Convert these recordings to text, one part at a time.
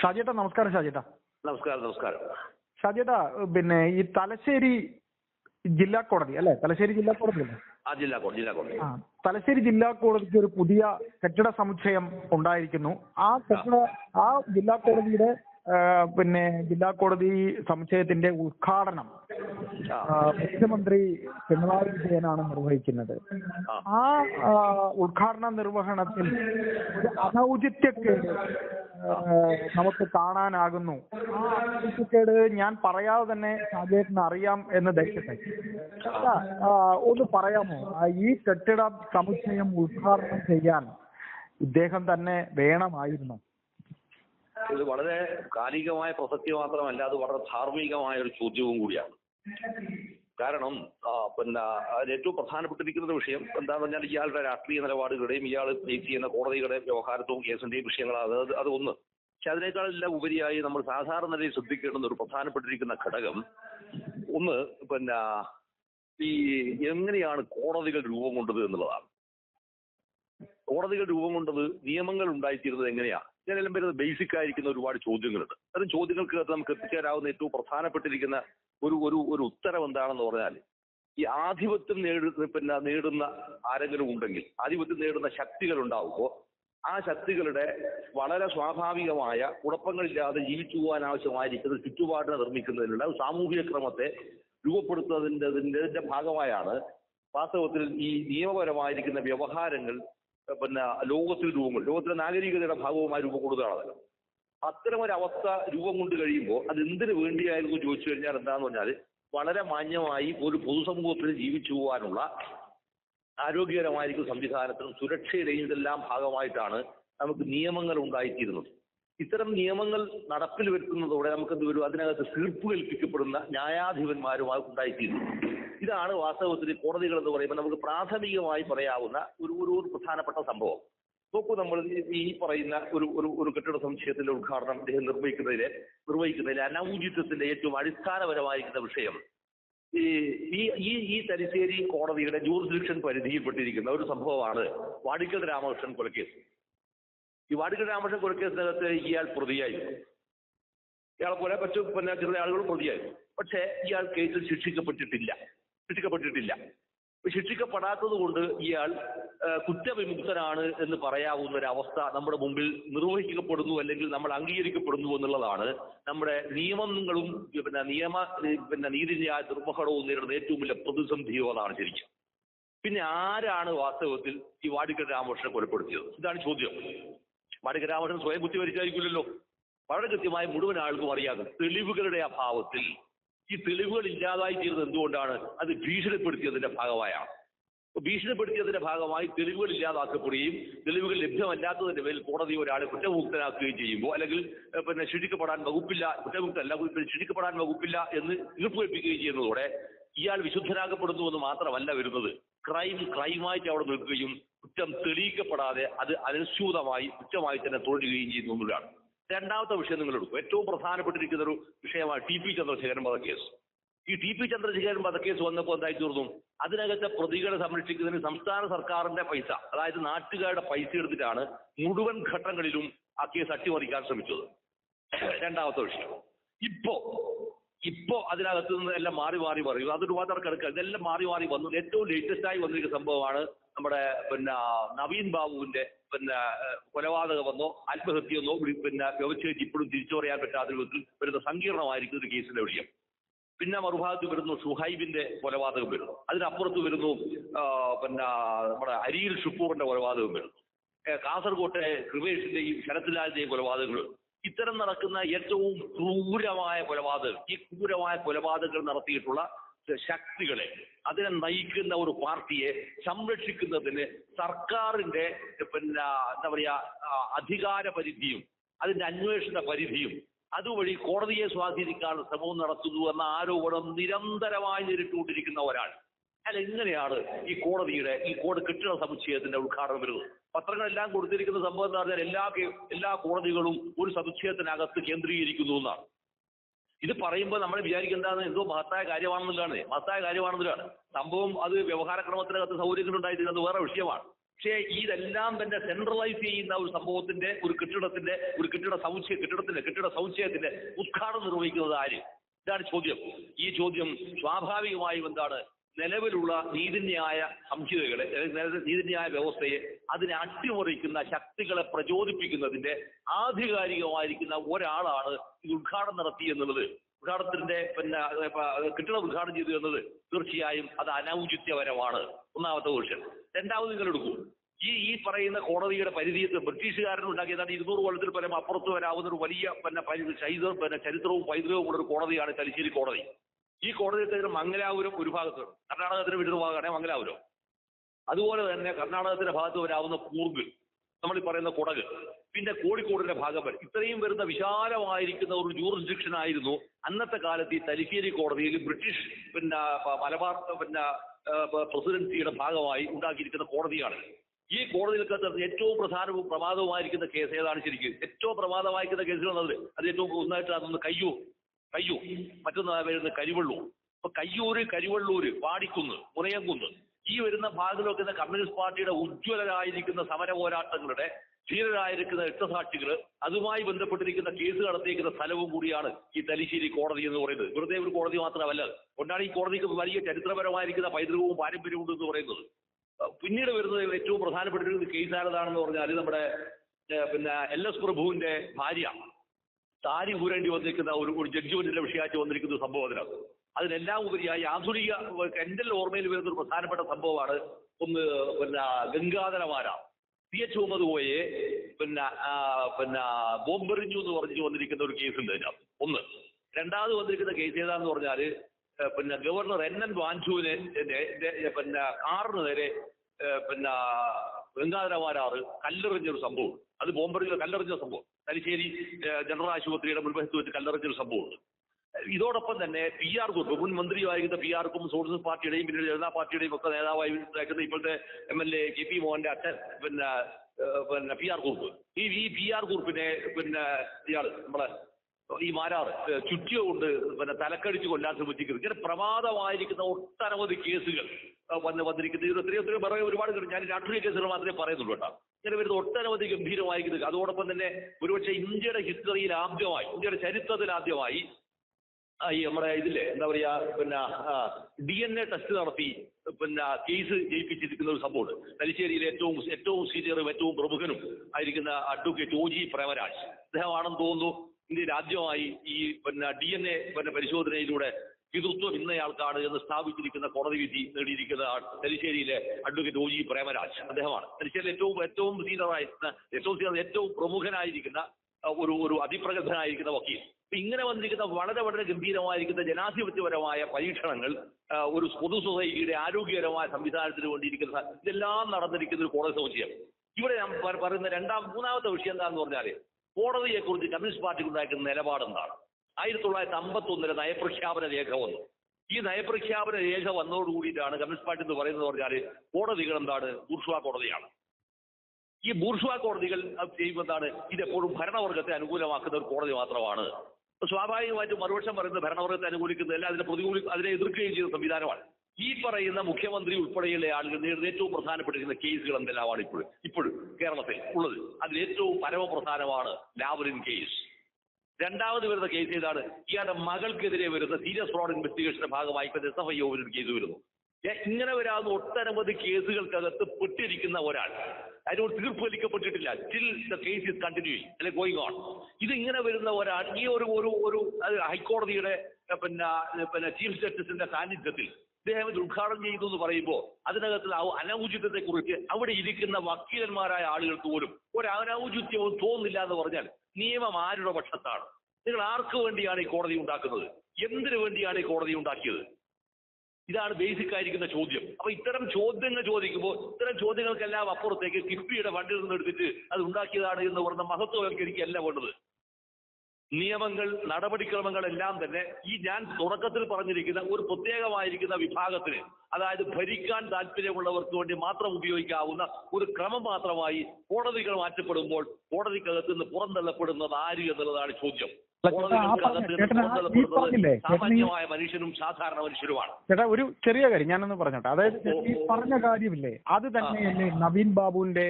ഷാജിയേട്ടാ നമസ്കാരം ഷാജിയേട്ടാ. നമസ്കാരം നമസ്കാരം. ഷാജിയേട്ടാ പിന്നെ ഈ തലശ്ശേരി ജില്ലാ കോടതി അല്ലെ? തലശ്ശേരി ജില്ലാ കോടതി അല്ലേ? ആ ജില്ലാ കോടതി ജില്ലാ കോടതി. ആ തലശ്ശേരി ജില്ലാ കോടതിക്ക് ഒരു പുതിയ കെട്ടിട സമുച്ചയം ഉണ്ടായിരിക്കുന്നു. ആ കെട്ടിട ആ ജില്ലാ കോടതിയുടെ പിന്നെ ജില്ലാ കോടതി സമുച്ചയത്തിന്റെ ഉദ്ഘാടനം മുഖ്യമന്ത്രി പിണറായി വിജയനാണ് നിർവഹിക്കുന്നത്. ആ. ഉദ്ഘാടന നിർവഹണത്തിൽ ഒരു അനൗചിത്യക്കേട് നമുക്ക് കാണാനാകുന്നു. ആ അനൗചിത്യക്കേട് ഞാൻ പറയാതെ തന്നെ സാധ്യത്തിന് അറിയാം എന്ന് ധരിക്കട്ടെ ഒന്ന് പറയാമോ? ഈ കെട്ടിട സമുച്ചയം ഉദ്ഘാടനം ചെയ്യാൻ ഇദ്ദേഹം തന്നെ വേണമായിരുന്നു. ഇത് വളരെ കാലികമായ പ്രസക്തി മാത്രമല്ല അത് വളരെ ധാർമ്മികമായ ഒരു ചോദ്യവും കൂടിയാണ്. കാരണം പിന്നെ ഏറ്റവും പ്രധാനപ്പെട്ടിരിക്കുന്ന വിഷയം എന്താണെന്ന് പറഞ്ഞാൽ ഇയാളുടെ രാഷ്ട്രീയ നിലപാടുകളുടെയും ഇയാൾ ഫേസ് ചെയ്യുന്ന കോടതികളുടെ വ്യവഹാരത്വവും കേസിന്റെയും വിഷയങ്ങളാണ്. അത് അത് ഒന്ന്. പക്ഷെ അതിനേക്കാളെല്ലാം ഉപരിയായി നമ്മൾ സാധാരണ നിലയിൽ ശ്രദ്ധിക്കേണ്ടുന്ന ഒരു പ്രധാനപ്പെട്ടിരിക്കുന്ന ഘടകം ഒന്ന് പിന്നെ ഈ എങ്ങനെയാണ് കോടതികൾ രൂപം കൊണ്ടത് എന്നുള്ളതാണ്. കോടതികൾ രൂപം കൊണ്ടത് നിയമങ്ങൾ ഉണ്ടായിത്തീരുന്നത് എങ്ങനെയാ ഇതിനെല്ലാം വരുന്നത് ബേസിക് ആയിരിക്കുന്ന ഒരുപാട് ചോദ്യങ്ങളുണ്ട്. അത്തരം ചോദ്യങ്ങൾക്ക് നമുക്ക് എത്തിച്ചേരാവുന്ന ഏറ്റവും പ്രധാനപ്പെട്ടിരിക്കുന്ന ഒരു ഒരു ഒരു ഉത്തരം എന്താണെന്ന് പറഞ്ഞാൽ ഈ ആധിപത്യം നേടുന്ന പിന്നെ നേടുന്ന ആരെങ്കിലും ഉണ്ടെങ്കിൽ ആധിപത്യം നേടുന്ന ശക്തികൾ ഉണ്ടാവുമ്പോൾ ആ ശക്തികളുടെ വളരെ സ്വാഭാവികമായ കുഴപ്പങ്ങളില്ലാതെ ജീവിച്ചു പോകാൻ ആവശ്യമായിരിക്കുന്ന ചുറ്റുപാടിനെ നിർമ്മിക്കുന്നതിനുള്ള സാമൂഹിക ക്രമത്തെ രൂപപ്പെടുത്തുന്നതിന്റെ ഇതിന്റെ ഭാഗമായാണ് വാസ്തവത്തിൽ ഈ നിയമപരമായിരിക്കുന്ന വ്യവഹാരങ്ങൾ പിന്നെ ലോകത്തിൽ രൂപം ലോകത്തിലെ നാഗരികതയുടെ ഭാഗവുമായി രൂപം കൊള്ളുന്നതാണല്ലോ അത്തരം ഒരു അവസ്ഥ രൂപം കൊണ്ട് കഴിയുമ്പോൾ അത് എന്തിനു വേണ്ടിയായിരുന്നു ചോദിച്ചു കഴിഞ്ഞാൽ എന്താന്ന് പറഞ്ഞാൽ വളരെ മാന്യമായി ഒരു പൊതുസമൂഹത്തിൽ ജീവിച്ചു പോകാനുള്ള ആരോഗ്യകരമായിരിക്കും സംവിധാനത്തിനും സുരക്ഷയുടെയും ഇതെല്ലാം ഭാഗമായിട്ടാണ് നമുക്ക് നിയമങ്ങൾ ഉണ്ടായിത്തീരുന്നത്. ഇത്തരം നിയമങ്ങൾ നടപ്പിൽ വരുത്തുന്നതോടെ നമുക്ക് എന്ത് വരും? അതിനകത്ത് തീർപ്പ് കൽപ്പിക്കപ്പെടുന്ന ന്യായാധിപന്മാരുമായി ഉണ്ടായിത്തീരുന്നു ഇതാണ് വാസ്തവത്തിൽ കോടതികൾ എന്ന് പറയുമ്പോൾ നമുക്ക് പ്രാഥമികമായി പറയാവുന്ന ഒരു ഒരു പ്രധാനപ്പെട്ട സംഭവം. നോക്കൂ നമ്മൾ ഈ- പറയുന്ന ഒരു ഒരു ഒരു കെട്ടിട സമുച്ചയത്തിന്റെ ഉദ്ഘാടനം അദ്ദേഹം നിർവഹിക്കുന്നതിലെ നിർവഹിക്കുന്നതിലെ അനൗചിത്വത്തിന്റെ ഏറ്റവും അടിസ്ഥാനപരമായിരിക്കുന്ന വിഷയം. ഈ ഈ ഈ ഈ തലശ്ശേരി കോടതിയുടെ ജൂറിസ്ഡിക്ഷൻ പരിധിയിൽപ്പെട്ടിരിക്കുന്ന ഒരു സംഭവമാണ് വാടിക്കൽ രാമകൃഷ്ണൻ കൊലക്കേസ്. ഈ വാടിക്കൽ രാമകൃഷ്ണൻ കൊലക്കേസിനകത്ത് ഇയാൾ പ്രതിയായിരുന്നു. ഇയാളെ പോലെ മറ്റു പിന്നെ ചെറിയ ആളുകൾ പ്രതിയായിരുന്നു. പക്ഷേ ഇയാൾ കേസിൽ ശിക്ഷിക്കപ്പെട്ടിട്ടില്ല. ശിക്ഷിക്കപ്പെട്ടിട്ടില്ല. ശിക്ഷിക്കപ്പെടാത്തത് കൊണ്ട് ഇയാൾ കുറ്റവിമുക്തനാണ് എന്ന് പറയാവുന്ന ഒരു അവസ്ഥ നമ്മുടെ മുമ്പിൽ നിർവഹിക്കപ്പെടുന്നു അല്ലെങ്കിൽ നമ്മൾ അംഗീകരിക്കപ്പെടുന്നു എന്നുള്ളതാണ് നമ്മുടെ നിയമങ്ങളും പിന്നെ നിയമ പിന്നെ നീതിന്യായ നിർവഹണവും നേരിടുന്ന ഏറ്റവും വലിയ പ്രതിസന്ധിയോ അതാണ് ശരിക്കും. പിന്നെ ആരാണ് വാസ്തവത്തിൽ ഈ വാടിക്കൽ രാമകൃഷ്ണനെ കൊലപ്പെടുത്തിയത്? ഇതാണ് ചോദ്യം. വാടിക്കൽ രാമകൃഷ്ണൻ സ്വയം കുത്തിവരിച്ചായിരിക്കില്ലല്ലോ വളരെ കൃത്യമായി മുഴുവൻ ആൾക്കും അറിയാതെ തെളിവുകളുടെ അഭാവത്തിൽ. ഈ തെളിവുകൾ ഇല്ലാതായി തീരുന്നത് എന്തുകൊണ്ടാണ്? അത് ഭീഷണിപ്പെടുത്തിയതിന്റെ ഭാഗമായാണ്. ഭീഷണിപ്പെടുത്തിയതിന്റെ ഭാഗമായി തെളിവുകൾ ഇല്ലാതാക്കപ്പെടുകയും തെളിവുകൾ ലഭ്യമല്ലാത്തതിന്റെ പേരിൽ കോടതി ഒരാളെ കുറ്റമുക്തനാക്കുകയും ചെയ്യുമ്പോൾ അല്ലെങ്കിൽ പിന്നെ ശിക്ഷിക്കപ്പെടാൻ വകുപ്പില്ല കുറ്റമുക്തല്ല കുറ്റ- ശിക്ഷിക്കപ്പെടാൻ വകുപ്പില്ല എന്ന് തീർപ്പ് കൽപ്പിക്കുകയും ചെയ്യുന്നതോടെ ഇയാൾ വിശുദ്ധനാക്കപ്പെടുന്നു എന്ന് മാത്രമല്ല വരുന്നത്. ക്രൈം ക്രൈമായിട്ട് അവിടെ നിൽക്കുകയും കുറ്റം തെളിയിക്കപ്പെടാതെ അത് അനുസ്യൂതമായി കുറ്റമായി തന്നെ തുടരുകയും ചെയ്യുന്നു എന്നുള്ളതാണ്. രണ്ടാമത്തെ വിഷയം നിങ്ങൾ എടുക്കും. ഏറ്റവും പ്രധാനപ്പെട്ടിരിക്കുന്ന ഒരു വിഷയമാണ് ടി പി ചന്ദ്രശേഖരൻ വധക്കേസ്. ഈ ടി പി ചന്ദ്രശേഖരൻ വധക്കേസ് വന്നപ്പോൾ എന്തായി തീർന്നു? അതിനകത്തെ പ്രതികളെ സംരക്ഷിക്കുന്നതിന് സംസ്ഥാന സർക്കാരിന്റെ പൈസ അതായത് നാട്ടുകാരുടെ പൈസ എടുത്തിട്ടാണ് മുഴുവൻ ഘട്ടങ്ങളിലും ആ കേസ് അട്ടിമറിക്കാൻ ശ്രമിച്ചത്. രണ്ടാമത്തെ വിഷയം. ഇപ്പോ ഇപ്പോ അതിനകത്ത് നിന്ന് എല്ലാം മാറി മാറി പറയും അതൊരു മാത്രം കിടക്കുക ഇതെല്ലാം മാറി മാറി വന്നു. ഏറ്റവും ലേറ്റസ്റ്റ് ആയി വന്നിരിക്കുന്ന സംഭവമാണ് നമ്മുടെ പിന്നെ നവീൻ ബാബുവിന്റെ പിന്നെ കൊലപാതകം കൊലപാതകമെന്നോ ആത്മഹത്യയെന്നോ പിന്നെ വ്യവച്ഛേദി ഇപ്പോഴും തിരിച്ചു പറയാൻ പറ്റാത്ത വിധത്തിൽ വരുന്ന സങ്കീർണമായിരിക്കും ഒരു കേസിന്റെ വിഷയം പിന്നെ മറുഭാഗത്ത് വരുന്നു ഷുഹൈബിന്റെ കൊലപാതകം വരുന്നു. അതിനപ്പുറത്ത് വരുന്നു പിന്നെ നമ്മുടെ അരിയിൽ ഷുക്കൂറിന്റെ കൊലപാതകം വരുന്നു. കാസർകോട്ടെ കൃപേഷിന്റെയും ശരത്ലാലിന്റെയും കൊലപാതകങ്ങൾ ഇത്തരം നടക്കുന്ന ഏറ്റവും ക്രൂരമായ കൊലപാതകം ഈ ക്രൂരമായ കൊലപാതകങ്ങൾ നടത്തിയിട്ടുള്ള ശക്തികളെ അതിനെ നയിക്കുന്ന ഒരു പാർട്ടിയെ സംരക്ഷിക്കുന്നതിന് സർക്കാരിന്റെ പിന്നെ എന്താ പറയാ അധികാര പരിധിയും അതിന്റെ അന്വേഷണ പരിധിയും അതുവഴി കോടതിയെ സ്വാധീനിക്കാൻ ശ്രമവും നടത്തുന്നു എന്ന ആരോപണം നിരന്തരമായി നേരിട്ടുകൊണ്ടിരിക്കുന്ന ഒരാൾ. അല്ല ഇങ്ങനെയാണ് ഈ കോടതിയുടെ ഈ കോടതി കെട്ടിട സമുച്ചയത്തിന്റെ ഉദ്ഘാടനം വരുന്നത്. പത്രങ്ങളെല്ലാം കൊടുത്തിരിക്കുന്ന സംഭവം എന്ന് പറഞ്ഞാൽ എല്ലാ എല്ലാ കോടതികളും ഒരു സമുച്ചയത്തിനകത്ത് കേന്ദ്രീകരിക്കുന്നു എന്നാണ്. ഇത് പറയുമ്പോൾ നമ്മൾ വിചാരിക്കേണ്ടതാണ് എന്തോ മഹത്തായ കാര്യമാണെന്നുള്ളതാണ് മഹത്തായ കാര്യമാണെന്നുള്ളതാണ്. സംഭവം അത് വ്യവഹാരക്രമത്തിനകത്ത് സൗകര്യങ്ങൾ അത് വേറെ വിഷയമാണ്. പക്ഷേ ഇതെല്ലാം തന്നെ സെൻട്രലൈസ് ചെയ്യുന്ന ഒരു സംഭവത്തിന്റെ ഒരു കെട്ടിടത്തിന്റെ ഒരു കെട്ടിട സമുച്ചയ കെട്ടിടത്തിന്റെ കെട്ടിട സമുച്ചയത്തിന്റെ ഉദ്ഘാടനം നിർവഹിക്കുന്നത് ആര്? ഇതാണ് ചോദ്യം. ഈ ചോദ്യം സ്വാഭാവികമായും എന്താണ്? നിലവിലുള്ള നീതിന്യായ സംഹിതകളെ നീതിന്യായ വ്യവസ്ഥയെ അതിനെ അട്ടിമറിക്കുന്ന ശക്തികളെ പ്രചോദിപ്പിക്കുന്നതിന്റെ ആധികാരികമായിരിക്കുന്ന ഒരാളാണ് ഇത് ഉദ്ഘാടനം നടത്തി എന്നുള്ളത്. ഉദ്ഘാടനത്തിന്റെ പിന്നെ കെട്ടിടം ഉദ്ഘാടനം ചെയ്തു എന്നത് തീർച്ചയായും അത് അനൗചിത്യപരമാണ്. ഒന്നാമത്തെ ക്വസ്റ്റ്യൻ രണ്ടാമത് നിങ്ങൾ എടുക്കൂ. ഈ ഈ പറയുന്ന കോടതിയുടെ പരിധിയിൽ ബ്രിട്ടീഷുകാരൻ ഉണ്ടാക്കിയതാണ് ഇരുന്നൂറ് കൊല്ലത്തിൽ പരം അപ്പുറത്ത് വരാവുന്ന ഒരു വലിയ പിന്നെ പിന്നെ ചരിത്രവും പൈതൃകവും ഉള്ള ഒരു കോടതിയാണ് തലശ്ശേരി കോടതി. ഈ കോടതി കോടതിയുടെ മംഗലാപുരം ഒരു ഭാഗത്ത് കർണാടകത്തിന്റെ വിരുദ്ധ ഭാഗമാണ് മംഗലാപുരം. അതുപോലെ തന്നെ കർണാടകത്തിന്റെ ഭാഗത്ത് വരാവുന്ന കൂർഗ് നമ്മൾ ഈ പറയുന്ന കുടക് പിന്നെ കോഴിക്കോടിന്റെ ഭാഗം വരെ. ഇത്രയും വരുന്ന വിശാലമായിരിക്കുന്ന ഒരു ജൂറിസ്ഡിക്ഷൻ ആയിരുന്നു അന്നത്തെ കാലത്ത് ഈ തലശ്ശേരി കോടതിയിൽ ബ്രിട്ടീഷ് പിന്നെ മലബാർ പിന്നെ പ്രസിഡൻസിയുടെ ഭാഗമായി ഉണ്ടാക്കിയിരിക്കുന്ന കോടതിയാണ്. ഈ കോടതികൾക്ക് ഏറ്റവും പ്രധാനവും പ്രമാദവുമായിരിക്കുന്ന കേസ് ഏതാണ് ശരിക്കും? ഏറ്റവും പ്രമാദമായിരിക്കുന്ന കേസുകൾ എന്നത് അത് ഏറ്റവും ഒന്നായിട്ട് അതൊന്ന് കയ്യൂർ കയ്യൂർ മറ്റൊന്ന് വരുന്ന കരിവള്ളൂർ അപ്പൊ കയ്യൂര് കരിവള്ളൂര് വാടിക്കുന്ന് മുനയംകുന്ന് ഈ വരുന്ന ഭാഗങ്ങളൊക്കെ കമ്മ്യൂണിസ്റ്റ് പാർട്ടിയുടെ ഉജ്ജ്വലരായിരിക്കുന്ന സമര പോരാട്ടങ്ങളുടെ ധീരരായിരിക്കുന്ന രക്തസാക്ഷികൾ അതുമായി ബന്ധപ്പെട്ടിരിക്കുന്ന കേസ് നടത്തിയിരിക്കുന്ന സ്ഥലവും കൂടിയാണ് ഈ തലശ്ശേരി കോടതി എന്ന് പറയുന്നത്. വെറുതെ ഒരു കോടതി മാത്രമല്ല കൊണ്ടാണ് ഈ കോടതിക്ക് വലിയ ചരിത്രപരമായിരിക്കുന്ന പൈതൃകവും പാരമ്പര്യവും ഉണ്ടെന്ന് പറയുന്നത്. പിന്നീട് വരുന്നത് ഏറ്റവും പ്രധാനപ്പെട്ട ഒരു കേസ് ആരതാണെന്ന് പറഞ്ഞാൽ നമ്മുടെ പിന്നെ എൽ എസ് പ്രഭുവിന്റെ ഭാര്യ. താരി ഊരേണ്ടി വന്നിരിക്കുന്ന ഒരു ഒരു ജഡ്ജ്മെന്റിന്റെ വിഷയമായിട്ട് വന്നിരിക്കുന്ന സംഭവം അതിനകത്ത്. അതിനെല്ലാം ഉപരിയായി ആധുനിക എന്റെ ഓർമ്മയിൽ വരുന്ന ഒരു പ്രധാനപ്പെട്ട സംഭവമാണ്. ഒന്ന് പിന്നെ ഗംഗാധരമാര പി എച്ച് മുഹമ്മദ് കോയെ പിന്നെ പിന്നെ ബോംബെറിഞ്ഞു എന്ന് പറഞ്ഞു വന്നിരിക്കുന്ന ഒരു കേസ് ഉണ്ട് അതിനകത്ത്. ഒന്ന്. രണ്ടാമത് വന്നിരിക്കുന്ന കേസ് ഏതാന്ന് പറഞ്ഞാൽ പിന്നെ ഗവർണർ എൻ എൻ വാഞ്ചുവിനെ പിന്നെ കാറിന് നേരെ പിന്നെ ഗംഗാധരമാരാറ് കല്ലെറിഞ്ഞൊരു സംഭവം അത് ബോംബെറിഞ്ഞ കല്ലെറിഞ്ഞ സംഭവം. തലശ്ശേരി ജനറൽ ആശുപത്രിയുടെ മുൻവശത്ത് വെച്ച് കല്ലെറിഞ്ഞൊരു സംഭവമുണ്ട് ഇതോടൊപ്പം തന്നെ പി ആർ ഗ്രൂപ്പ് മുൻ മന്ത്രിയായിരുന്ന പി ആർക്കും സോഷ്യലിസ്റ്റ് പാർട്ടിയുടെയും പിന്നീട് ജനതാ പാർട്ടിയുടെയും ഒക്കെ നേതാവായി നിൽക്കുന്ന ഇപ്പോഴത്തെ M L A K P മോഹന്റെ അച്ഛൻ പിന്നെ പിന്നെ പി ആർ ഗ്രൂപ്പ് ഈ ഈ പി ആർ ഗ്രൂപ്പിനെ പിന്നെ ഇയാൾ നമ്മളെ ഈ മാരാറ് ചുറ്റിയോ കൊണ്ട് പിന്നെ തലക്കടിച്ച് കൊല്ലാൻ ശ്രമിച്ചിരിക്കുന്നത് ഇങ്ങനെ പ്രമാദമായിരിക്കുന്ന ഒട്ടനവധി കേസുകൾ. വന്ന് വന്നിരിക്കുന്നത്. ഇത് എത്രയോ എത്രയോ പറയാൻ ഒരുപാട് കിട്ടും. ഞാൻ രാഷ്ട്രീയ കേസുകൾ മാത്രമേ പറയുന്നുള്ളൂ കേട്ടോ. ഇങ്ങനെ വരുന്ന ഒട്ടനവധി ഗംഭീരമായിരിക്കുന്നത് അതോടൊപ്പം തന്നെ ഒരുപക്ഷെ ഇന്ത്യയുടെ ഹിസ്റ്ററിയിൽ ആദ്യമായി ഇന്ത്യയുടെ ചരിത്രത്തിൽ ആദ്യമായി ഈ നമ്മുടെ ഇതില്ലേ എന്താ പറയാ പിന്നെ ഡി എൻ എ ടെസ്റ്റ് നടത്തി പിന്നെ കേസ് ജയിപ്പിച്ചിരിക്കുന്ന ഒരു സംഭവമുണ്ട്. തലശ്ശേരിയിലെ ഏറ്റവും ഏറ്റവും സീനിയറും ഏറ്റവും പ്രമുഖനും ആയിരിക്കുന്ന അഡ്വക്കേറ്റ് ഒ ജി പ്രേമരാജ്. അദ്ദേഹമാണെന്ന് തോന്നുന്നു ഇന്ത്യയിൽ ആദ്യമായി ഈ പിന്നെ ഡി എൻ എ പിന്നെ പരിശോധനയിലൂടെ പിതൃത്വം ഇന്നയാൾക്കാണ് എന്ന് സ്ഥാപിച്ചിരിക്കുന്ന കോടതി വിധി നേടിയിരിക്കുന്ന തലശ്ശേരിയിലെ അഡ്വക്കേറ്റ് ഒ ജി പ്രേമരാജ് അദ്ദേഹമാണ്. തലശ്ശേരിയിൽ ഏറ്റവും ഏറ്റവും സീനിയറായിരിക്കുന്ന ഏറ്റവും സീനിയർ ഏറ്റവും പ്രമുഖനായിരിക്കുന്ന ഒരു ഒരു അതിപ്രഗത്ഭനായിരിക്കുന്ന വക്കീൽ. ഇങ്ങനെ വന്നിരിക്കുന്ന വളരെ വളരെ ഗംഭീരമായിരിക്കുന്ന ജനാധിപത്യപരമായ പരീക്ഷണങ്ങൾ ഒരു പൊതു സൊസൈറ്റിയുടെ ആരോഗ്യകരമായ സംവിധാനത്തിന് വേണ്ടിയിരിക്കുന്ന ഇതെല്ലാം നടന്നിരിക്കുന്ന ഒരു കോടതി സമുച്ചയം. ഇവിടെ ഞാൻ പറയുന്ന രണ്ടാം മൂന്നാമത്തെ വിഷയം എന്താണെന്ന് പറഞ്ഞാൽ കോടതിയെക്കുറിച്ച് കമ്മ്യൂണിസ്റ്റ് പാർട്ടിക്ക് നിലപാട് എന്താണ് ആയിരത്തി തൊള്ളായിരത്തി അമ്പത്തി ഒന്നിലെ നയപ്രഖ്യാപന രേഖ വന്നു. ഈ നയപ്രഖ്യാപന രേഖ വന്നതോടുകൂടിയിട്ടാണ് കമ്മ്യൂണിസ്റ്റ് പാർട്ടി എന്ന് പറയുന്നത് പറഞ്ഞാൽ കോടതികൾ എന്താണ് ബൂർഷ്വാ കോടതിയാണ്. ഈ ബൂർഷ്വാ കോടതികൾ ചെയ്യുമ്പോൾ എന്താണ് ഇതെപ്പോഴും ഭരണവർഗത്തെ അനുകൂലമാക്കുന്ന ഒരു കോടതി മാത്രമാണ്. സ്വാഭാവികമായിട്ടും മറുപക്ഷം പറയുന്നത് ഭരണവർഗത്തെ അനുകൂലിക്കുന്നതല്ല അതിനെ പ്രതികൂലി അതിനെ എതിർക്കുകയും ചെയ്യുന്ന സംവിധാനമാണ്. ഈ പറയുന്ന മുഖ്യമന്ത്രി ഉൾപ്പെടെയുള്ള ആളുകൾ നേരിടുന്ന ഏറ്റവും പ്രധാനപ്പെട്ടിരിക്കുന്ന കേസുകൾ എന്തെല്ലാമാണ് ഇപ്പോഴും ഇപ്പോഴും കേരളത്തിൽ ഉള്ളത്. അതിൽ ഏറ്റവും പരമപ്രധാനമാണ് ലാവലിൻ കേസ്. രണ്ടാമത് വരുന്ന കേസ് ഏതാണ്? ഇയാളുടെ മകൾക്കെതിരെ വരുന്ന സീരിയസ് ഫ്രോഡ് ഇൻവെസ്റ്റിഗേഷന്റെ ഭാഗമായി എസ് എഫ് ഐ ഒരു കേസ് വരുന്നു. ഇങ്ങനെ വരാവുന്ന ഒട്ടനവധി കേസുകൾക്കകത്ത് പെട്ടിരിക്കുന്ന ഒരാൾ. അതിനോട് തീർപ്പ് വലിക്കപ്പെട്ടിട്ടില്ല. Still the case is continuing അല്ലെ ഗോയിങ് ഓൺ ഇത് ഇങ്ങനെ വരുന്ന ഒരാൾ ഈ ഒരു ഒരു ഒരു ഹൈക്കോടതിയുടെ പിന്നെ പിന്നെ ചീഫ് ജസ്റ്റിസിന്റെ സാന്നിധ്യത്തിൽ ഇദ്ദേഹം ഇത് ഉദ്ഘാടനം ചെയ്തു എന്ന് പറയുമ്പോൾ അതിനകത്ത് അനൗചിത്യത്തെ കുറിച്ച് അവിടെ ഇരിക്കുന്ന വക്കീലന്മാരായ ആളുകൾക്ക് പോലും ഒരു അനൗചിത്യവും തോന്നില്ല എന്ന് പറഞ്ഞാൽ നിയമം ആരുടെ പക്ഷത്താണ്? നിങ്ങൾ ആർക്ക് വേണ്ടിയാണ് ഈ കോടതി ഉണ്ടാക്കുന്നത്? എന്തിനു വേണ്ടിയാണ് ഈ കോടതി ഉണ്ടാക്കിയത്? ഇതാണ് ബേസിക് ആയിരിക്കുന്ന ചോദ്യം. അപ്പൊ ഇത്തരം ചോദ്യങ്ങൾ ചോദിക്കുമ്പോൾ ഇത്തരം ചോദ്യങ്ങൾക്കെല്ലാം അപ്പുറത്തേക്ക് കിഫ്ബിയുടെ ഫണ്ടിൽ നിന്ന് എടുത്തിട്ട് അത് ഉണ്ടാക്കിയതാണ് എന്ന് പറഞ്ഞ മഹത്വവൽക്കരിക്കല്ല വേണ്ടത്. നിയമങ്ങൾ നടപടിക്രമങ്ങൾ എല്ലാം തന്നെ ഈ ഞാൻ തുടക്കത്തിൽ പറഞ്ഞിരിക്കുന്ന ഒരു പ്രത്യേകമായിരിക്കുന്ന വിഭാഗത്തിന് അതായത് ഭരിക്കാൻ താല്പര്യമുള്ളവർക്ക് വേണ്ടി മാത്രം ഉപയോഗിക്കാവുന്ന ഒരു ക്രമം മാത്രമായി കോടതികൾ മാറ്റപ്പെടുമ്പോൾ കോടതിക്കകത്ത് നിന്ന് പുറന്തള്ളപ്പെടുന്നത് ആര് എന്നുള്ളതാണ് ചോദ്യം. സാമാന്യമായ മനുഷ്യനും സാധാരണ മനുഷ്യരുമാണ്. ചേട്ടാ ഒരു ചെറിയ കാര്യം ഞാനൊന്ന് പറഞ്ഞോട്ടെ. അതായത് ഈ പറഞ്ഞ കാര്യമില്ലേ? അത് തന്നെയല്ലേ നവീൻ ബാബുവിന്റെ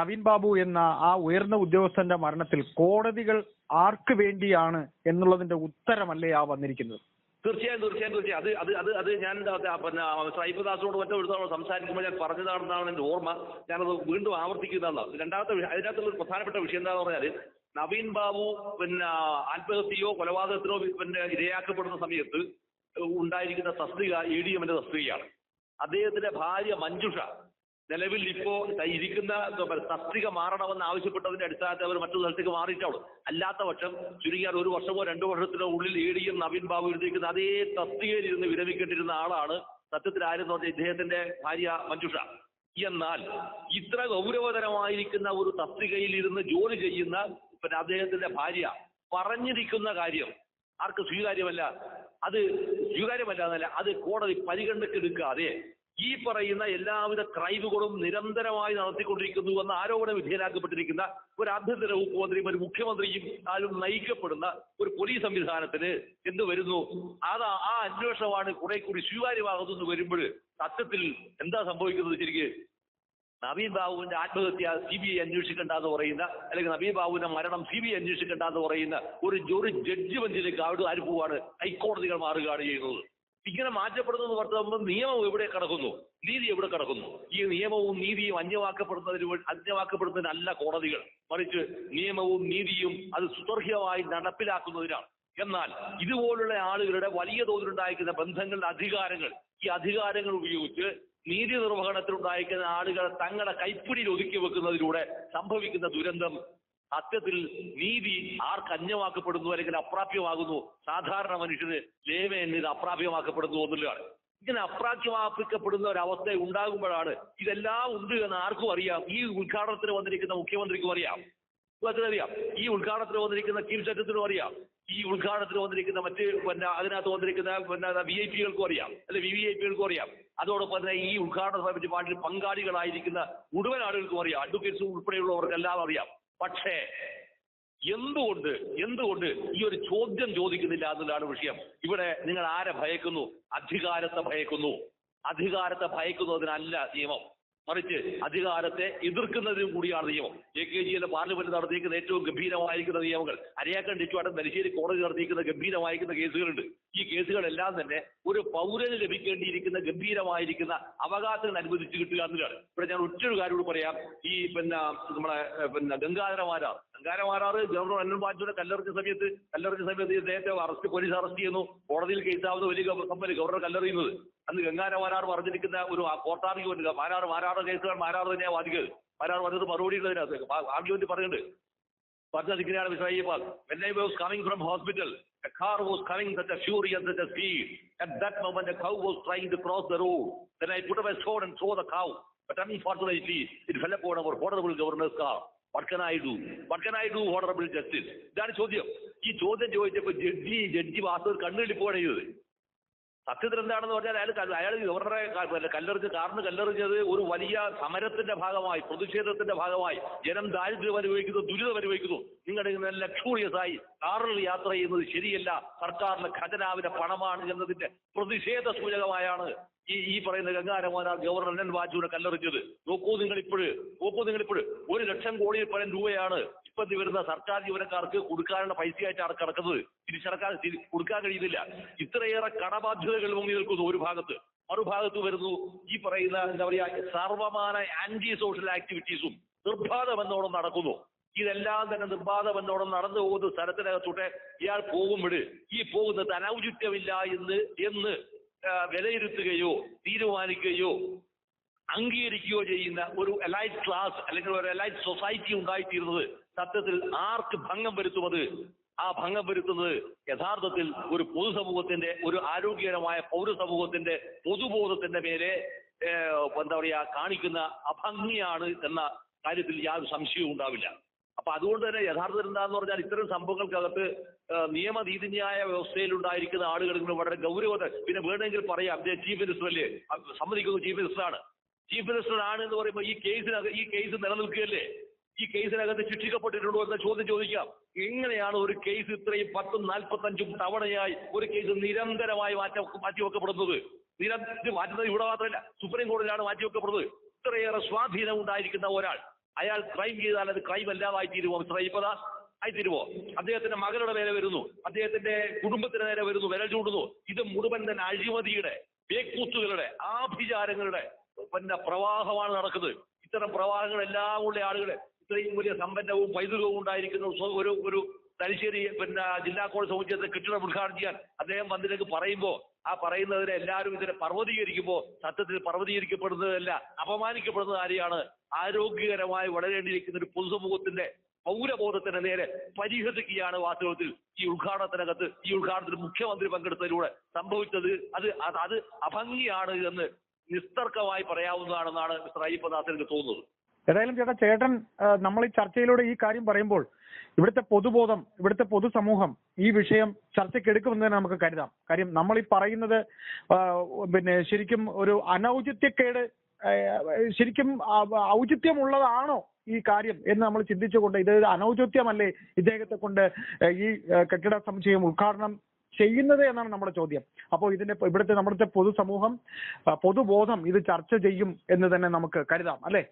നവീൻ ബാബു എന്ന ആ ഉയർന്ന ഉദ്യോഗസ്ഥന്റെ മരണത്തിൽ കോടതികൾ ആർക്ക് വേണ്ടിയാണ് എന്നുള്ളതിന്റെ ഉത്തരമല്ലേ ആ വന്നിരിക്കുന്നത്? തീർച്ചയായും തീർച്ചയായും തീർച്ചയായും. അത് അത് അത് അത് ഞാൻ പിന്നെ സൈബദാസോട് മറ്റോ ഒരു തവണ സംസാരിക്കുമ്പോൾ ഞാൻ പറഞ്ഞതാണെന്നാണ് എന്റെ ഓർമ്മ. ഞാനത് വീണ്ടും ആവർത്തിക്കുന്നതാണ്. രണ്ടാമത്തെ അതിനകത്തുള്ള ഒരു പ്രധാനപ്പെട്ട വിഷയം എന്താണെന്ന് പറഞ്ഞാൽ നവീൻ ബാബു പിന്നെ ആത്മഹത്യയോ കൊലപാതകത്തിനോ പിന്നെ ഇരയാക്കപ്പെടുന്ന സമയത്ത് ഉണ്ടായിരിക്കുന്ന തസ്തിക എ ഡി എമ്മിന്റെ തസ്തികയാണ്. അദ്ദേഹത്തിന്റെ ഭാര്യ മഞ്ജുഷ നിലവിൽ ഇപ്പോ ഇരിക്കുന്ന തസ്തിക മാറണമെന്ന് ആവശ്യപ്പെട്ടതിന്റെ അടിസ്ഥാനത്തിൽ അവർ മറ്റു സ്ഥലത്തേക്ക് മാറിയിട്ടുള്ളൂ അല്ലാത്ത പക്ഷം ചുരുങ്ങിയാൽ ഒരു വർഷമോ രണ്ടു വർഷത്തിനോ ഉള്ളിൽ A D M Naveen Babu എഴുതിയിരിക്കുന്ന അതേ തസ്തികയിൽ ഇരുന്ന് വിരമിക്കേണ്ടിരുന്ന ആളാണ് സത്യത്തിൽ ആരെന്ന് ഇദ്ദേഹത്തിന്റെ ഭാര്യ മഞ്ജുഷ. എന്നാൽ ഇത്ര ഗൗരവതരമായിരിക്കുന്ന ഒരു തസ്തികയിൽ ഇരുന്ന് ജോലി ചെയ്യുന്ന പിന്നെ അദ്ദേഹത്തിന്റെ ഭാര്യ പറഞ്ഞിരിക്കുന്ന കാര്യം ആർക്ക് സ്വീകാര്യമല്ല. അത് സ്വീകാര്യമല്ല എന്നല്ല അത് കോടതി പരിഗണനക്കെടുക്കാതെ ഈ പറയുന്ന എല്ലാവിധ ക്രൈമുകളും നിരന്തരമായി നടത്തിക്കൊണ്ടിരിക്കുന്നു എന്ന ആരോപണ വിധേയനാക്കപ്പെട്ടിരിക്കുന്ന ഒരു ആഭ്യന്തര വകുപ്പ് മന്ത്രിയും ഒരു മുഖ്യമന്ത്രിയും ആരും നയിക്കപ്പെടുന്ന ഒരു പോലീസ് സംവിധാനത്തിന് എന്ത് വരുന്നു? അത് ആ അന്വേഷണമാണ് കുറെ കൂടി സ്വീകാര്യമാകുന്നു വരുമ്പോൾ സത്യത്തിൽ എന്താ സംഭവിക്കുന്നത് ശരിക്ക്? നവീൻ ബാബുവിന്റെ ആത്മഹത്യ സി ബി ഐ അന്വേഷിക്കേണ്ട എന്ന് പറയുന്ന അല്ലെങ്കിൽ നവീൻ ബാബുവിന്റെ മരണം സി ബി ഐ അന്വേഷിക്കേണ്ട എന്ന് പറയുന്ന ഒരു ഒരു ജഡ്ജ്മെന്റിലേക്ക് അവിടെ ആര് പോവാണ്? ഹൈക്കോടതികൾ മാറുകയാണ് ചെയ്യുന്നത്. ഇങ്ങനെ മാറ്റപ്പെടുന്നത് വർത്തമാനം നിയമം എവിടെ കിടക്കുന്നു? നീതി എവിടെ കിടക്കുന്നു? ഈ നിയമവും നീതിയും അന്യവാക്കപ്പെടുന്നതിന് അന്യവാക്കപ്പെടുന്നതിനല്ല കോടതികൾ. മറിച്ച് നിയമവും നീതിയും അത് സുതർഹ്യമായി നടപ്പിലാക്കുന്നതിനാണ്. എന്നാൽ ഇതുപോലുള്ള ആളുകളുടെ വലിയ തോതിലുണ്ടായിരിക്കുന്ന ബന്ധങ്ങളുടെ അധികാരങ്ങൾ ഈ അധികാരങ്ങൾ ഉപയോഗിച്ച് നീതി നിർവഹണത്തിലുണ്ടായിരിക്കുന്ന ആളുകളെ തങ്ങളുടെ കൈപ്പിടിയിൽ ഒതുക്കി വെക്കുന്നതിലൂടെ സംഭവിക്കുന്ന ദുരന്തം സത്യത്തിൽ നീതി ആർക്ക് അന്യമാക്കപ്പെടുന്നു അല്ലെങ്കിൽ അപ്രാപ്യമാകുന്നു? സാധാരണ മനുഷ്യന് ലേവന് ഇത് അപ്രാപ്യമാക്കപ്പെടുന്നു എന്നുള്ളതാണ് ഇങ്ങനെ അപ്രാപ്യമാക്കപ്പെടുന്ന ഒരവസ്ഥ ഉണ്ടാകുമ്പോഴാണ് ഇതെല്ലാം ഉണ്ട് എന്ന് ആർക്കും അറിയാം. ഈ ഉദ്ഘാടനത്തിന് വന്നിരിക്കുന്ന മുഖ്യമന്ത്രിക്കും അറിയാം. അറിയാം. ഈ ഉദ്ഘാടനത്തിന് വന്നിരിക്കുന്ന ചീഫ് സെക്രട്ടറിനും അറിയാം. ഈ ഉദ്ഘാടനത്തിന് വന്നിരിക്കുന്ന മറ്റ് പിന്നെ അതിനകത്ത് വന്നിരിക്കുന്ന പിന്നെ വി ഐ പികൾക്കും അറിയാം. അല്ലെ വി വി ഐ പികൾക്കും അറിയാം. അതോടൊപ്പം തന്നെ ഈ ഉദ്ഘാടന പരിപാടിയിൽ പങ്കാളികളായിരിക്കുന്ന മുഴുവൻ ആളുകൾക്കും അറിയാം. അഡ്വക്കേറ്റ്സും ഉൾപ്പെടെയുള്ളവർക്കെല്ലാം അറിയാം. പക്ഷേ എന്തുകൊണ്ട് എന്തുകൊണ്ട് ഈ ഒരു ചോദ്യം ചോദിക്കുന്നില്ല എന്നുള്ളതാണ് വിഷയം. ഇവിടെ നിങ്ങൾ ആരെ ഭയക്കുന്നു? അധികാരത്തെ ഭയക്കുന്നു. അധികാരത്തെ ഭയക്കുന്നതിനല്ല നിയമം. മറിച്ച് അധികാരത്തെ എതിർക്കുന്നതിനും കൂടിയാണ് നിയമം. എ കെ ജിയിലെ പാർലമെന്റ് നടത്തിയിരിക്കുന്ന ഏറ്റവും ഗംഭീരമായിരിക്കുന്ന നിയമങ്ങൾ. അരയാക്കൻ ഡിറ്റുവാട്ടം തലശ്ശേരി കോടതി നടത്തിയിരിക്കുന്ന ഗംഭീരമായിരിക്കുന്ന കേസുകളുണ്ട്. ഈ കേസുകളെല്ലാം തന്നെ ഒരു പൗരന് ലഭിക്കേണ്ടിയിരിക്കുന്ന ഗംഭീരമായിരിക്കുന്ന അവകാശങ്ങൾ അനുവദിച്ചു കിട്ടുക എന്നതാണ് ഇവിടെ ഞാൻ ഒറ്റൊരു കാര്യം പറയാം. ഈ പിന്നെ നമ്മളെ പിന്നെ ഗംഗാധരമാരാർ. ഗംഗാധരമാരാർ ഗവർണർ അനിൽ ബാജുവിനെ കല്ലെറിഞ്ഞ സമയത്ത് കല്ലെറിഞ്ഞ സമയത്ത് ഇദ്ദേഹത്തെ അറസ്റ്റ് പോലീസ് അറസ്റ്റ് ചെയ്യുന്നു. കോടതിയിൽ കേസാവുന്ന വലിയ കമ്പനി ഗവർണർ കല്ലെറിയുന്നത്. അന്ന് ഗംഗാധരമാരാർ പറഞ്ഞിരിക്കുന്ന ഒരു കോർട്ടാർഗ്യുമെന്റ് മാരാർ മാരാറുടെ കേസുകൾ മാരാറ് തന്നെയാണ് വാദിക്കരുത് മാരാറ് പറഞ്ഞത് മറുപടി ഉള്ളതിനകത്ത് ആർഗ്യുമെന്റ് പറയുന്നുണ്ട് പറഞ്ഞത് ഇങ്ങനെയാണ് mister Ayyappa when I was coming from hospital a car was coming such a fury and such a speed at that moment a cow was trying to cross the road then I put up a sword and throw the cow but unfortunately it fell upon our honorable governor's car what can I do what can I do honorable justice ഇതാണ് ചോദ്യം ഈ ചോദ്യം ചോദിച്ചപ്പോൾ judge judge വാസ്തവത്തിൽ കണ്ണുകളിൽ പോവാണ് ചെയ്തത് സത്യത്തിൽ എന്താണെന്ന് പറഞ്ഞാൽ അയാൾ അയാൾ ഇവരുടെ കല്ലെറിഞ്ഞ് കാറിന് കല്ലെറിഞ്ഞത് ഒരു വലിയ സമരത്തിന്റെ ഭാഗമായി പ്രതിഷേധത്തിന്റെ ഭാഗമായി. ജനം ദാരിദ്ര്യം അനുഭവിക്കുന്നു ദുരിതം അനുഭവിക്കുന്നു. നിങ്ങളുടെ ഇങ്ങനെ ലക്ഷൂറിയസ് ആയി കാറിൽ യാത്ര ചെയ്യുന്നത് ശരിയല്ല. സർക്കാരിന്റെ ഖജനാവിന്റെ പണമാണ് എന്നതിന്റെ പ്രതിഷേധ സൂചകമായാണ് ഈ ഈ പറയുന്ന ഗംഗാരമോന ഗവർണർ എൻ വാജുവിനെ കല്ലെറിഞ്ഞത്. നോക്കൂ നിങ്ങൾ ഇപ്പോഴ് നോക്കൂ നിങ്ങൾ ഇപ്പോഴ് ഒരു ലക്ഷം കോടി പരം രൂപയാണ് ഇപ്പൊ വരുന്ന സർക്കാർ ജീവനക്കാർക്ക് കൊടുക്കാനുള്ള പൈസയായിട്ടാണ് കിടക്കുന്നത് തിരിച്ചടക്കാൻ തിരി- കൊടുക്കാൻ കഴിയുന്നില്ല. ഇത്രയേറെ കടബാധ്യതകൾ മുങ്ങി നിൽക്കുന്നു ഒരു ഭാഗത്ത്. മറുഭാഗത്ത് വരുന്നു ഈ പറയുന്ന എന്താ പറയാ സർവമാന ആന്റി സോഷ്യൽ ആക്ടിവിറ്റീസും നിർബാധമെന്നോണം നടക്കുന്നു. ഇതെല്ലാം തന്നെ നിർബാധമെന്നോണം നടന്നു പോകുന്ന സ്ഥലത്തിനകത്തൂടെ ഇയാൾ പോകുമ്പോൾ ഈ പോകുന്നത് അനൗചിത്യമില്ല എന്ന് എന്ന് വിലയിരുത്തുകയോ തീരുമാനിക്കുകയോ അംഗീകരിക്കുകയോ ചെയ്യുന്ന ഒരു എലൈറ്റ് ക്ലാസ് അല്ലെങ്കിൽ ഒരു എലൈറ്റ് സൊസൈറ്റി ഉണ്ടായിത്തീരുന്നത് സത്യത്തിൽ ആർക്ക് ഭംഗം വരുത്തുന്നത് ആ ഭംഗം വരുത്തുന്നത് യഥാർത്ഥത്തിൽ ഒരു പൊതുസമൂഹത്തിന്റെ ഒരു ആരോഗ്യകരമായ പൗരസമൂഹത്തിന്റെ പൊതുബോധത്തിന്റെ ഏഹ്, എന്താ പറയാ കാണിക്കുന്ന അഭംഗിയാണ് എന്ന കാര്യത്തിൽ യാതൊരു സംശയവും ഉണ്ടാവില്ല. അപ്പൊ അതുകൊണ്ട് തന്നെ യഥാർത്ഥത്തിൽ എന്താന്ന് പറഞ്ഞാൽ ഇത്തരം സംഭവങ്ങൾക്കകത്ത് നിയമനീതിന്യായ വ്യവസ്ഥയിൽ ഉണ്ടായിരിക്കുന്ന ആളുകൾ ഇങ്ങനെ വളരെ ഗൗരവത പിന്നെ വേണമെങ്കിൽ പറയാം ചീഫ് മിനിസ്റ്റർ അല്ലേ? സമ്മതിക്കുന്നു ചീഫ് മിനിസ്റ്ററാണ്. ചീഫ് മിനിസ്റ്റർ ആണ് എന്ന് പറയുമ്പോൾ ഈ കേസിനകത്ത് ഈ കേസ് നിലനിൽക്കുകയല്ലേ? ഈ കേസിനകത്ത് ശിക്ഷിക്കപ്പെട്ടിട്ടുണ്ടോ എന്ന് ചോദ്യം ചോദിക്കാം. എങ്ങനെയാണ് ഒരു കേസ് ഇത്രയും പത്തും നാൽപ്പത്തഞ്ചും തവണയായി ഒരു കേസ് നിരന്തരമായി മാറ്റ മാറ്റിവെക്കപ്പെടുന്നത് നിരന്തരം മാറ്റുന്നത് ഇവിടെ മാത്രമല്ല സുപ്രീം കോടതിയിലാണ് മാറ്റിവെക്കപ്പെടുന്നത് ഇത്രയേറെ സ്വാധീനം ഉണ്ടായിരിക്കുന്ന ഒരാൾ. അയാൾ ക്രൈം ചെയ്താൽ അത് ക്രൈം അല്ലാതായി തീരുമോ മിസ്റ്റർ അയ്യപ്പദാസ് തീരുമോ അദ്ദേഹത്തിന്റെ മകളുടെ നേരെ വരുന്നു. അദ്ദേഹത്തിന്റെ കുടുംബത്തിന് നേരെ വരുന്നു വിരൽ ചൂടുന്നു ഇത് മുഴുവൻ തന്നെ അഴിമതിയുടെ വേക്കൂത്തുകളുടെ ആഭിചാരങ്ങളുടെ പിന്നെ പ്രവാഹമാണ് നടക്കുന്നത്. ഇത്തരം പ്രവാഹങ്ങളെല്ലാം ഉള്ള ആളുകളെ ഇത്രയും വലിയ സമ്പന്നവും പൈതൃകവും ഉണ്ടായിരിക്കുന്ന ഒരു ഒരു തലശ്ശേരി പിന്നെ ജില്ലാ കോടതി സമുച്ചയത്തെ കെട്ടിടം ഉദ്ഘാടനം ചെയ്യാൻ അദ്ദേഹം വന്നിലേക്ക് പറയുമ്പോൾ ആ പറയുന്നതിനെ എല്ലാവരും ഇതിനെ പർവതീകരിക്കുമ്പോൾ സത്യത്തിൽ പർവതീകരിക്കപ്പെടുന്നതല്ല അപമാനിക്കപ്പെടുന്നത് ആരെയാണ് ആരോഗ്യകരമായി വളരേണ്ടിയിരിക്കുന്ന ഒരു പൊതുസമൂഹത്തിന്റെ പൗരബോധത്തിന് നേരെ പരിഹസിക്കുകയാണ് വാസ്തവത്തിൽ ഈ ഉദ്ഘാടനത്തിനകത്ത് ഈ ഉദ്ഘാടനത്തിൽ മുഖ്യമന്ത്രി പങ്കെടുത്തതിലൂടെ സംഭവിച്ചത്. അത് അത് അഭംഗിയാണ് എന്ന് നിസ്തർക്കമായി പറയാവുന്നതാണെന്നാണ് മിസ്റ്റർ അയ്യപ്പദാസ് തോന്നുന്നത്. ഏതായാലും ചേട്ടാ ചേട്ടൻ നമ്മൾ ഈ ചർച്ചയിലൂടെ ഈ കാര്യം പറയുമ്പോൾ ഇവിടുത്തെ പൊതുബോധം ഇവിടുത്തെ പൊതുസമൂഹം ഈ വിഷയം ചർച്ചയ്ക്ക് എടുക്കുമെന്ന് തന്നെ നമുക്ക് കരുതാം. കാര്യം നമ്മൾ ഈ പറയുന്നത് പിന്നെ ശരിക്കും ഒരു അനൗചിത്യക്കേട് ശരിക്കും ഔചിത്യമുള്ളതാണോ ഈ കാര്യം എന്ന് നമ്മൾ ചിന്തിച്ചുകൊണ്ട് ഇത് അനൗചിത്യമല്ലേ ഇദ്ദേഹത്തെ കൊണ്ട് ഈ കെട്ടിട സമുച്ചയം ഉദ്ഘാടനം ചെയ്യുന്നത് എന്നാണ് നമ്മുടെ ചോദ്യം. അപ്പോൾ ഇതിന്റെ ഇവിടുത്തെ നമ്മുടെ പൊതുസമൂഹം പൊതുബോധം ഇത് ചർച്ച ചെയ്യും എന്ന് തന്നെ നമുക്ക് കരുതാം അല്ലേ?